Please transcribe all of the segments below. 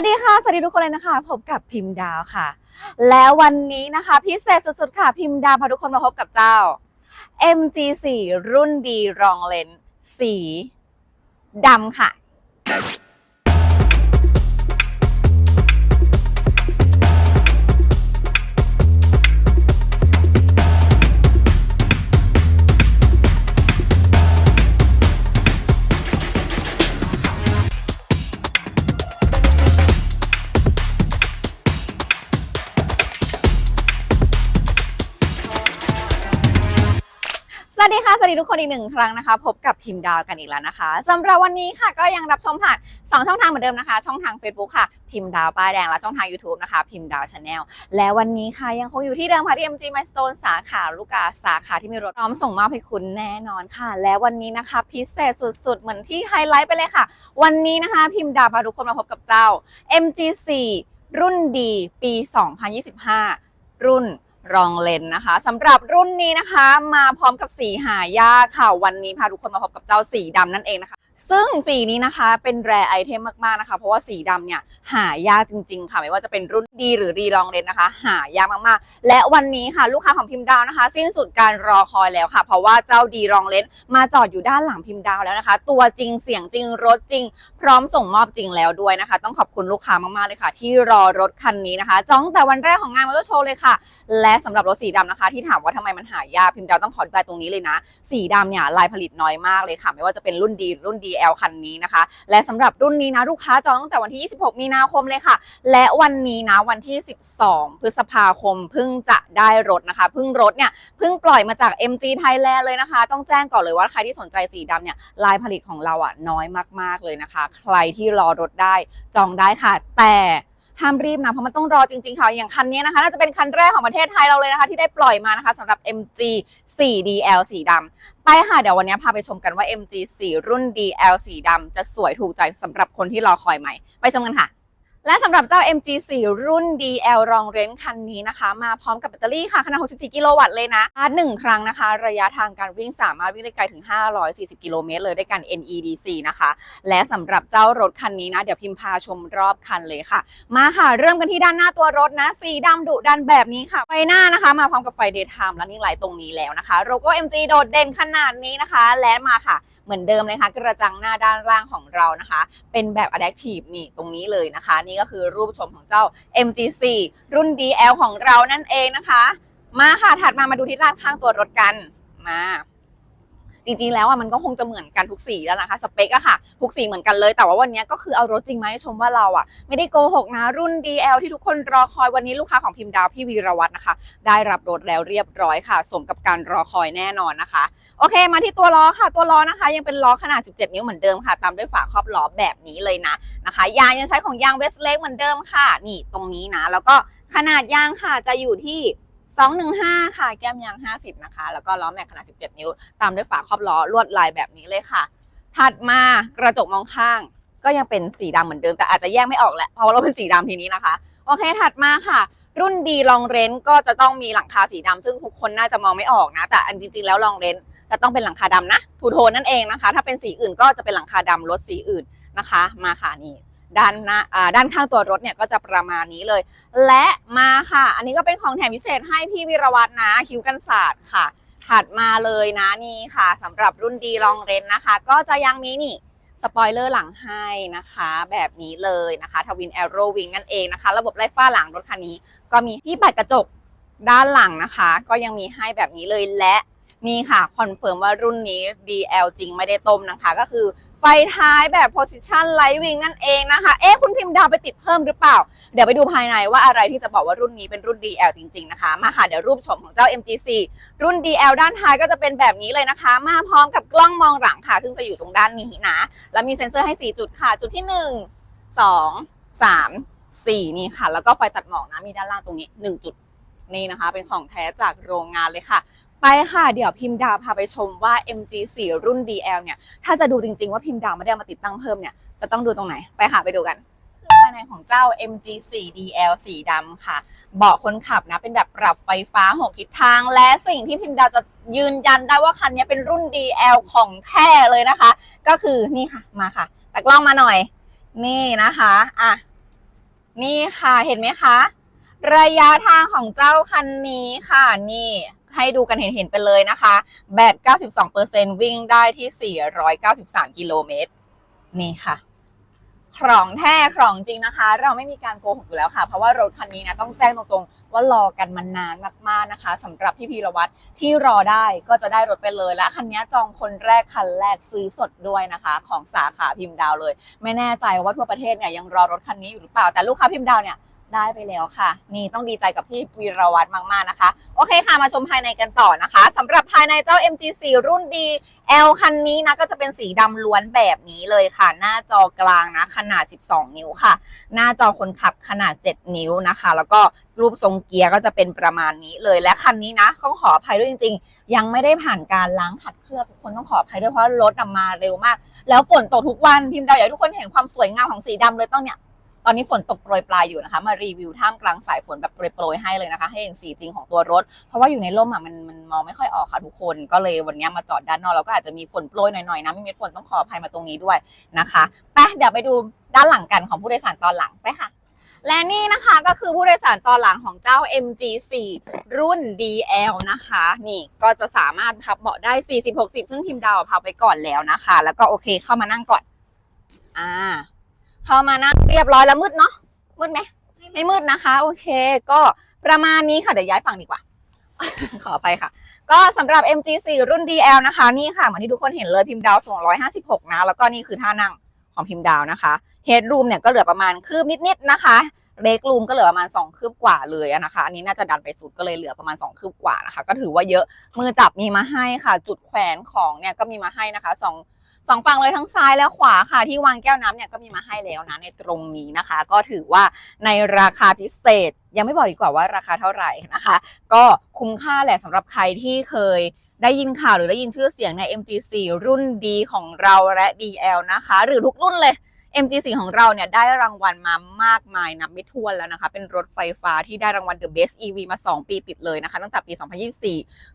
วัสดีค่ะ สวัสดีทุกคนเลยนะคะ พบกับพิมพ์ดาวค่ะ แล้ววันนี้นะคะ พิเศษสุดๆค่ะ พิมพ์ดาวพาทุกคนมาพบกับเจ้า MG4 รุ่นดีรองเลนส์สีดำค่ะ สวัสดีค่ะ สวัสดีทุกคนอีกหนึ่งครั้งนะคะ พบกับพิมพ์ดาวกันอีกแล้วนะคะสำหรับวันนี้ค่ะก็ยังรับชมผ่าน2ช่องทางเหมือนเดิมนะคะ ช่องทาง Facebook ค่ะ พิมพ์ดาวป้ายแดงและช่องทาง YouTube นะคะ พิมพ์ดาวชาแนลและวันนี้ค่ะยังคงอยู่ที่เดิมค่ะที่ MG Milestone สาขาลูกาสาขาที่มีรถพร้อมส่งมอบให้คุณแน่นอนค่ะ และวันนี้นะคะ พิเศษสุดๆ เหมือนที่ไฮไลท์ไปเลยค่ะ วันนี้นะคะพิมพ์ดาวพาทุกคนมาพบกับเจ้า MG4 รุ่นดีปี 2025 รุ่น รองเลนนะคะสำหรับรุ่นนี้นะคะ มาพร้อมกับสีหายากค่ะ วันนี้พาทุกคนมาพบกับเจ้าสีดำนั่นเองนะคะ ซึ่งสีนี้นะคะเป็นแรไอเทมมากๆนะคะ เพราะว่าสีดำเนี่ยหายากจริง ๆ ค่ะ ไม่ว่าจะเป็นรุ่นดีหรือรีลองเลนส์นะคะ หายากมากๆ และวันนี้ค่ะลูกค้าของพิมพ์ดาวนะคะ สิ้นสุดการรอคอยแล้วค่ะ เพราะว่าเจ้าดีรองเลนส์มาจอดอยู่ด้านหลังพิมพ์ดาวแล้วนะคะ ตัวจริงเสียงจริงรถจริง พร้อมส่งมอบจริงแล้วด้วยนะคะ ต้องขอบคุณลูกค้ามากๆเลยค่ะ ที่รอรถคันนี้นะคะจองแต่วันแรกของงานมอเตอร์โชว์เลยค่ะ และสำหรับรถสีดำนะคะ ที่ถามว่าทำไมมันหายากพิมพ์ดาวต้องขออธิบายตรงนี้เลยนะ สีดำเนี่ยลายผลิตน้อยมากเลยค่ะ ไม่ว่าจะเป็นรุ่นดีรุ่นดี DL คันนี้นะคะ และสำหรับรุ่นนี้นะลูกค้าจองตั้งแต่วันที่ 26 มีนาคมเลยค่ะ และวันนี้นะวันที่ 12 พฤษภาคมเพิ่งจะได้รถนะคะเพิ่งรถเนี่ยเพิ่งปล่อยมาจาก MG Thailand เลยนะคะ ต้องแจ้งก่อนเลยว่าใครที่สนใจสีดำเนี่ยลายผลิตของเราอะน้อยมากๆเลยนะคะ ใครที่รอรถได้จองได้ค่ะแต่ ห้ามรีบนะเพราะมันต้องรอจริงๆค่ะอย่างคันนี้นะคะน่าจะเป็นคันแรกของประเทศไทยเราเลยนะคะ ที่ได้ปล่อยมานะคะสำหรับ MG 4DL สีดำไปค่ะเดี๋ยววันนี้พาไปชมกันว่า MG 4 รุ่น DL สีดำจะสวยถูกใจสำหรับคนที่รอคอยใหม่ ไปชมกันค่ะ และสำหรับเจ้า MG 4 รุ่น DL รองเรนคันนี้นะคะ มาพร้อมกับแบตเตอรี่ค่ะขนาด 64 กิโลวัตต์เลยนะชาร์จหนึ่งครั้งนะคะ ระยะทางการวิ่งสามารถวิ่งได้ไกลถึง 540 กิโลเมตรเลยด้วยกัน NEDC นะคะ และสำหรับเจ้ารถคันนี้นะ เดี๋ยวพิมพ์พาชมรอบคันเลยค่ะ มาค่ะเริ่มกันที่ด้านหน้าตัวรถนะ สีดำดุดันแบบนี้ค่ะ ไฟหน้านะคะ มาพร้อมกับไฟ daytime และนี่ไลตรงนี้แล้วนะคะโลโก้ MG โดดเด่นขนาดนี้นะคะ และมาค่ะ เหมือนเดิมเลยค่ะ กระจังหน้าด้านล่างของเรานะคะ เป็นแบบ adaptive นี่ตรงนี้เลยนะคะนี่ก็คือรูปชมของเจ้า MG4 รุ่น DL ของเรานั่นเองนะคะ มาค่ะถัดมามาดูที่ด้านข้างตัวรถกันมา จริงๆแล้วอะมันก็คงจะเหมือนกันทุกสีแล้วนะคะสเปคอะค่ะทุกสีเหมือนกันเลย แต่ว่าวันนี้ก็คือเอารถจริงมาให้ชมว่าเราอะไม่ได้โกหกนะรุ่น DL ที่ทุกคนรอคอยวันนี้ลูกค้าของพิมพ์ดาวพี่วีรวัตรนะคะ ได้รับรถแล้วเรียบร้อยค่ะ สมกับการรอคอยแน่นอนนะคะ โอเค มาที่ตัวล้อค่ะ ตัวล้อนะคะ ยังเป็นล้อขนาด 17 นิ้วเหมือนเดิมค่ะ ตามด้วยฝาครอบล้อแบบนี้เลยนะนะคะ ยางยังใช้ของยางเวสเล็กเหมือนเดิมค่ะ นี่ตรงนี้นะ แล้วก็ขนาดยางค่ะจะอยู่ที่ 215 ค่ะ แก้มยาง 50 นะคะ แล้วก็ล้อแม็กขนาด 17 นิ้ว ตามด้วยฝาครอบล้อลวดลายแบบนี้เลยค่ะ ถัดมากระจกมองข้าง ก็ยังเป็นสีดำเหมือนเดิม แต่อาจจะแยกไม่ออกแหละ เพราะว่าเราเป็นสีดำทีนี้นะคะ โอเค ถัดมาค่ะ รุ่นดีลองเรนก็จะต้องมีหลังคาสีดำซึ่งทุกคนน่าจะมองไม่ออกนะ แต่อันจริงๆแล้วลองเรนจะต้องเป็นหลังคาดำนะ ทูโทนนั่นเองนะคะ ถ้าเป็นสีอื่นก็จะเป็นหลังคาดำลดสีอื่นนะคะ มาค่ะนี่ ด้านหน้าด้านข้างตัวรถเนี่ยก็จะประมาณนี้เลย และมาค่ะ อันนี้ก็เป็นของแถมพิเศษให้พี่วิรวัตรนะคิ้วกันศาสตร์ค่ะ ถัดมาเลยนะนี่ค่ะสำหรับรุ่นดีลองเรนนะคะ ก็จะยังมีนี่สปอยเลอร์หลังให้นะคะ แบบนี้เลยนะคะทวินแอโรวิงนั่นเองนะคะ ระบบไล่ฟ้าหลังรถคันนี้ ก็มีที่ปัดกระจกด้านหลังนะคะ ก็ยังมีให้แบบนี้เลยและนี่ค่ะคอนเฟิร์มว่ารุ่นนี้ DL จริงไม่ได้ต้มนะคะ ก็คือ ไฟท้ายแบบ position light wing นั่นเองนะคะ เอ๊ะ คุณพิมพ์ดาวไปติดเพิ่มหรือเปล่า เดี๋ยวไปดูภายในว่าอะไรที่จะบอกว่ารุ่นนี้เป็นรุ่น DL จริง ๆ นะคะ มาค่ะ เดี๋ยวรูปชมของเจ้า MG4 รุ่น DL ด้านท้ายก็จะเป็นแบบนี้เลยนะคะ มาพร้อมกับกล้องมองหลังค่ะ ซึ่งจะอยู่ตรงด้านนี้นะ แล้วมีเซ็นเซอร์ให้ 4 จุดค่ะ จุดที่ 1 2 3 4 นี่ค่ะ แล้วก็ไฟตัดหมอกนะ มีด้านล่างตรงนี้ 1 จุดนี่นะคะ เป็นของแท้จากโรงงานเลยค่ะ ไปค่ะ เดี๋ยวพิมพ์ดาวพาไปชมว่า MG4 รุ่น DL เนี่ย ถ้าจะดูจริงๆว่าพิมพ์ดาวไม่ได้มาติดตั้งเพิ่มเนี่ย จะต้องดูตรงไหน ไปค่ะไปดูกันคือภายในของเจ้า MG4 DL สีดำค่ะ เบาะคนขับนะ เป็นแบบปรับไฟฟ้า 6 ทิศทาง และสิ่งที่พิมพ์ดาวจะยืนยันได้ว่าคันนี้เป็นรุ่น DL ของแท้เลยนะคะ ก็คือนี่ค่ะมาค่ะแต่กล้องมาหน่อย นี่นะคะอะนี่ค่ะเห็นไหมคะ ระยะทางของเจ้าคันนี้ค่ะนี่ ให้ดูกันเห็นๆไปเลยนะคะ แบต 92%วิ่งได้ที่ 493 กิโลเมตร นี่ค่ะของแท้ของจริงนะคะ เราไม่มีการโกหกอยู่แล้วค่ะ เพราะว่ารถคันนี้นะต้องแจ้งตรงๆ ว่ารอกันมานานมากๆนะคะสำหรับพี่พีรวัตรที่รอได้ก็จะได้รถไปเลย และคันนี้จองคนแรกคันแรกซื้อสดด้วยนะคะ ของสาขาพิมพ์ดาวเลย ไม่แน่ใจว่าทั่วประเทศเนี่ยยังรอรถคันนี้อยู่หรือเปล่าแต่ลูกค้าพิมพ์ดาวเนี่ย ได้ไปแล้วค่ะ นี่ต้องดีใจกับพี่วีรวัตรมาก ๆ นะคะ โอเคค่ะ มาชมภายในกันต่อนะคะสำหรับภายในเจ้า MG4 รุ่น DL คันนี้นะ ก็จะเป็นสีดำล้วนแบบนี้เลยค่ะ หน้าจอกลางนะ ขนาด 12 นิ้วค่ะ หน้าจอคนขับขนาด 7 นิ้วนะคะ แล้วก็รูปทรงเกียร์ก็จะเป็นประมาณนี้เลยและคันนี้นะต้องขออภัยด้วยจริง ๆ ยังไม่ได้ผ่านการล้างขัดเคลือบทุกคนต้องขออภัยด้วยเพราะรถนำมาเร็วมาก แล้วฝนตกทุกวันพิมพ์ดาวอยากให้ทุกคนเห็นความสวยงามของสีดำเลยต้องเนี่ย อนนี้ฝนตกโปรยปลายอยู่นะคะ มารีวิวท่ามกลางสายฝนแบบโปรยๆให้เลยนะคะ ให้เห็นสีจริงของตัวรถ เพราะว่าอยู่ในร่มอะมันมันมองไม่ค่อยออกค่ะทุกคนก็เลยวันนี้มาจอดด้านนอกเราก็อาจจะมีฝนโปรยหน่อยๆนะไม่มีฝนต้องขออภัยมาตรงนี้ด้วยนะคะไปเดี๋ยวไปดูด้านหลังกันของผู้โดยสารตอนหลังไปค่ะและนี่นะคะก็คือผู้โดยสารตอนหลังของเจ้า MG4 รุ่น DL นะคะ นี่ก็จะสามารถพับเบาะได้ 40-60 ซึ่งพิมพ์ดาวพับไปก่อนแล้วนะคะ แล้วก็โอเคเข้ามานั่งก่อน อ่า เข้ามานั่งเรียบร้อยแล้วมืดเนาะมืดไหมไม่มืดนะคะ โอเค ก็ประมาณนี้ค่ะเดี๋ยวย้ายฝั่งดีกว่า ขอไปค่ะ ก็สำหรับ MG4 รุ่น DL นะคะ นี่ค่ะเหมือนที่ทุกคนเห็นเลยพิมพ์ดาวส่ง156 นะ แล้วก็นี่คือท่านั่งของพิมพ์ดาวนะคะ Headroom เนี่ยก็เหลือประมาณคืบนิดๆนะคะเล็กรูมก็เหลือประมาณ 2 คืบกว่าเลยอะนะคะอันนี้น่าจะดันไปสุดก็เลยเหลือประมาณ 2 คืบกว่านะคะ ก็ถือว่าเยอะมือจับมีมาให้ค่ะ จุดแขวนของเนี่ยก็มีมาให้นะคะสอง สองฝั่งเลยทั้งซ้ายและขวาค่ะ ที่วางแก้วน้ำเนี่ยก็มีมาให้แล้วนะในตรงนี้นะคะ ก็ถือว่าในราคาพิเศษ ยังไม่บอกดีกว่าว่าราคาเท่าไหร่นะคะ ก็คุ้มค่าแหละสำหรับใครที่เคยได้ยินข่าวหรือได้ยินชื่อเสียงใน MG4 รุ่นดีของเราและ DL นะคะ หรือทุกรุ่นเลย MG4 ของเราเนี่ยได้รางวัลมามากมายนับไม่ถ้วนแล้วนะคะ เป็นรถไฟฟ้าที่ได้รางวัล The Best EV มา 2 ปีติดเลยนะคะ ตั้งแต่ปี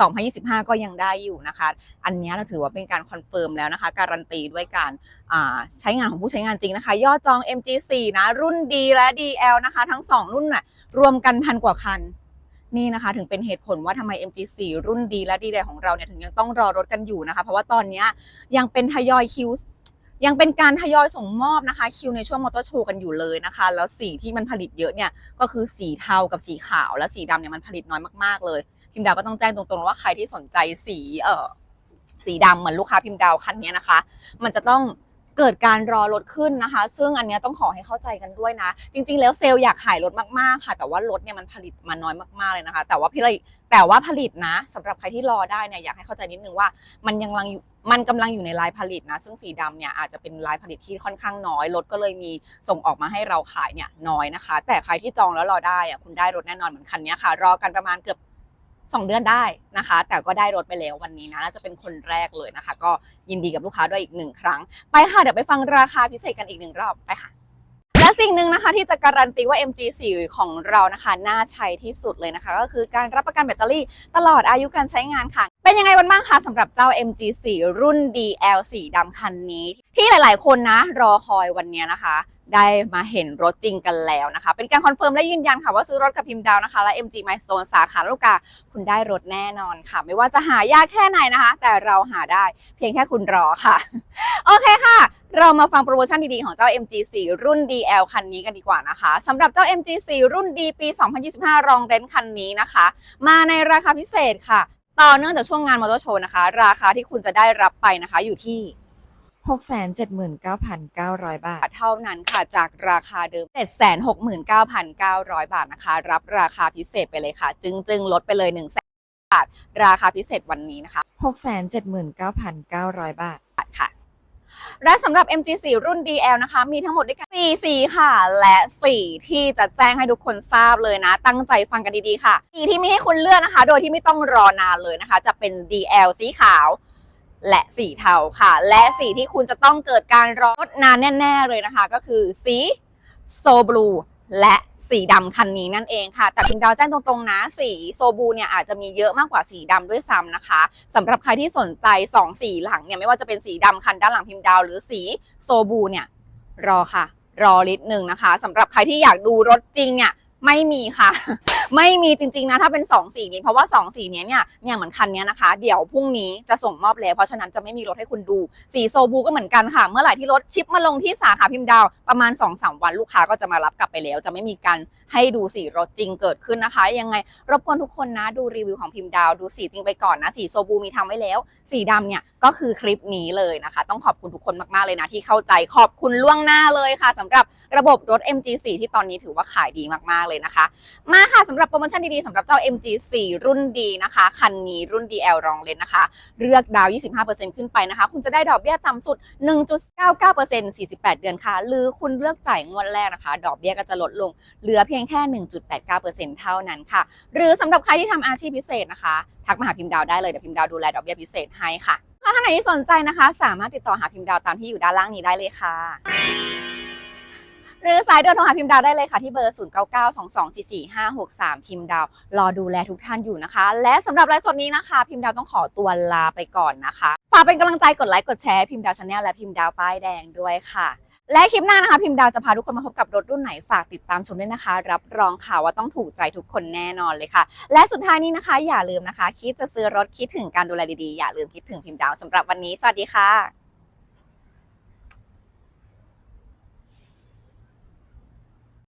2024 2025 ก็ยังได้อยู่นะคะ อันนี้เราถือว่าเป็นการคอนเฟิร์มแล้วนะคะ การันตีด้วยการใช้งานของผู้ใช้งานจริงนะคะ ยอดจอง MG4 นะ รุ่น D และ DL นะคะ ทั้ง 2 รุ่นน่ะรวมกันพันกว่าคันนี่นะคะถึงเป็นเหตุผลว่าทำไม MG4 รุ่น D และ D ของเราเนี่ยถึงยังต้องรอรถกันอยู่นะคะ เพราะว่าตอนนี้ยังเป็นทยอยคิว ยังเป็นการทยอยส่งมอบนะคะ คิวในช่วงมอเตอร์โชว์กันอยู่เลยนะคะ แล้วสีที่มันผลิตเยอะเนี่ยก็คือสีเทากับสีขาว และสีดำเนี่ยมันผลิตน้อยมากๆเลยพิมดาวก็ต้องแจ้งตรงๆว่าใครที่สนใจสีเอ่อสีดำเหมือนลูกค้าพิมดาวคันนี้นะคะ มันจะต้องเกิดการรอรถขึ้นนะคะ ซึ่งอันนี้ต้องขอให้เข้าใจกันด้วยนะ จริง ๆ แล้วเซลล์อยากขายรถมากๆค่ะ แต่ว่ารถเนี่ยมันผลิตมาน้อยมากๆเลยนะคะ แต่ว่าพี่เลยแต่ว่าผลิตนะสำหรับใครที่รอได้เนี่ยอยากให้เข้าใจนิดนึงว่า มันยังกำลังอยู่ มันกำลังอยู่ในลายผลิตนะ ซึ่งสีดำเนี่ยอาจจะเป็นลายผลิตที่ค่อนข้างน้อยรถก็เลยมีส่งออกมาให้เราขายเนี่ยน้อยนะคะ แต่ใครที่จองแล้วรอได้อะคุณได้รถแน่นอนเหมือนคันนี้ค่ะ รอกันประมาณเกือบสองเดือนได้นะคะ แต่ก็ได้รถไปแล้ววันนี้นะน่าจะเป็นคนแรกเลยนะคะ ก็ยินดีกับลูกค้าด้วยอีกหนึ่งครั้ง ไปค่ะ เดี๋ยวไปฟังราคาพิเศษกันอีกหนึ่งรอบไปค่ะและสิ่งหนึ่งนะคะที่จะการันตีว่า MG4 ของเรานะคะ น่าใช้ที่สุดเลยนะคะ ก็คือการรับประกันแบตเตอรี่ตลอดอายุการใช้งานค่ะ เป็นยังไงวันบ้างคะสำหรับเจ้า MG4 รุ่น DL สีดำคันนี้ ที่หลาย ๆ คนนะ รอคอยวันนี้นะคะ ได้มาเห็นรถจริงกันแล้วนะคะ เป็นการคอนเฟิร์มและยืนยันค่ะว่าซื้อรถกับพิมพ์ดาวนะคะและ MG Milestone สาขาลูกกาคุณได้รถแน่นอนค่ะ ไม่ว่าจะหายากแค่ไหนนะคะ แต่เราหาได้เพียงแค่คุณรอค่ะ โอเคค่ะ เรามาฟังโปรโมชั่นดี ๆ ของเจ้า MG4 รุ่น DL คันนี้กันดีกว่านะคะสำหรับเจ้า MG4 รุ่น D ปี 2025 รองเรนท์คันนี้นะคะ มาในราคาพิเศษค่ะ ต่อเนื่องจากช่วงงานมอเตอร์โชว์นะคะ ราคาที่คุณจะได้รับไปนะคะอยู่ที่ 679,900 บาท เท่านั้นค่ะจากราคาเดิม 769,900 บาทนะคะ รับราคาพิเศษไปเลยค่ะ จึงๆลดไปเลย1 0 0 0 0 0 บาท ราคาพิเศษวันนี้นะคะ 679,900 บาทค่ะ และสำหรับ MG4 รุ่น DL นะคะ มีทั้งหมดด้วยกัน4สีค่ะ และสีที่จะแจ้งให้ทุกคนทราบเลยนะ ตั้งใจฟังกันดีๆค่ะสีที่มีให้คุณเลือกนะคะ โดยที่ไม่ต้องรอนานเลยนะคะ จะเป็น DL สีขาว และสีเทาค่ะ และสีที่คุณจะต้องเกิดการรอนานแน่ ๆเลยนะคะ ก็คือสีโซบลู และสีดำคันนี้นั่นเองค่ะ แต่พิมดาวแจ้งตรงๆนะ สีโซบูเนี่ยอาจจะมีเยอะมากกว่าสีดำด้วยซ้ำนะคะสำหรับใครที่สนใจ 2 สีหลังเนี่ยไม่ว่าจะเป็นสีดำคันด้านหลังพิมพ์ดาว หรือสีโซบูเนี่ยรอค่ะ รอลิดนึงนะคะสำหรับใครที่อยากดูรถจริงเนี่ย ไม่มีค่ะ ไม่มีจริงๆนะถ้าเป็น 2 สีนี้เพราะว่า 2 สีนี้เนี่ยเนี่ยเหมือนคันนี้นะคะ เดี๋ยวพรุ่งนี้จะส่งมอบแล้ว เพราะฉะนั้นจะไม่มีรถให้คุณดู สีโซบูก็เหมือนกันค่ะ เมื่อไหร่ที่รถชิปมาลงที่สาขาพิมพ์ดาว ประมาณ 2-3 วันลูกค้าก็จะมารับกลับไปแล้ว จะไม่มีการให้ดูสีรถจริงเกิดขึ้นนะคะ ยังไงรบกวนทุกคนนะดูรีวิวของพิมพ์ดาว ดูสีจริงไปก่อนนะ สีโซบูมีทำไว้แล้ว สีดำเนี่ยก็คือคลิปนี้เลยนะคะ ต้องขอบคุณทุกคนมากๆเลยนะที่เข้าใจขอบคุณล่วงหน้าเลยค่ะสำหรับระบบรถ MG4 ที่ตอนนี้ถือว่าขายดีมากๆเลยนะคะ มาค่ะสำหรับโปรโมชั่นดีๆสำหรับเจ้า MG4 รุ่นดีนะคะ คันนี้รุ่น DL รองเลนนะคะ เลือกดาว 25%ขึ้นไปนะคะ คุณจะได้ดอกเบี้ยต่ำสุด 1.99% 48 เดือนค่ะ หรือคุณเลือกจ่ายงวดแรกนะคะ ดอกเบี้ยก็จะลดลง เหลือเพียงแค่ 1.89%เท่านั้นค่ะ หรือสำหรับใครที่ทำอาชีพพิเศษนะคะทักมาหาพิมพ์ดาวได้เลยเดี๋ยวพิมพ์ดาวดูแลดอกเบี้ยพิเศษให้ค่ะถ้าท่านไหนที่สนใจนะคะ สามารถติดต่อหาพิมพ์ดาวตามที่อยู่ด้านล่างนี้ได้เลยค่ะ หรือสายด่วนโทรหาพิมพ์ดาวได้เลยค่ะที่เบอร์ 0 9 9 2 2 4 4 5 6 3 พิมพ์ดาว รอดูแลทุกท่านอยู่นะคะ และสำหรับไลฟ์สดนี้นะคะ พิมพ์ดาวต้องขอตัวลาไปก่อนนะคะฝากเป็นกำลังใจกดไลค์กดแชร์พิมพ์ดาวชาแนลและพิมพ์ดาวป้ายแดงด้วยค่ะ และคลิปหน้านะคะ พิมพ์ดาวจะพาทุกคนมาพบกับรถรุ่นไหนฝากติดตามชมด้วยนะคะ รับรองค่ะว่าต้องถูกใจทุกคนแน่นอนเลยค่ะ และสุดท้ายนี้นะคะ อย่าลืมนะคะ คิดจะซื้อรถคิดถึงการดูแลดีๆอย่าลืมคิดถึงพิมพ์ดาวสำหรับวันนี้สวัสดีค่ะ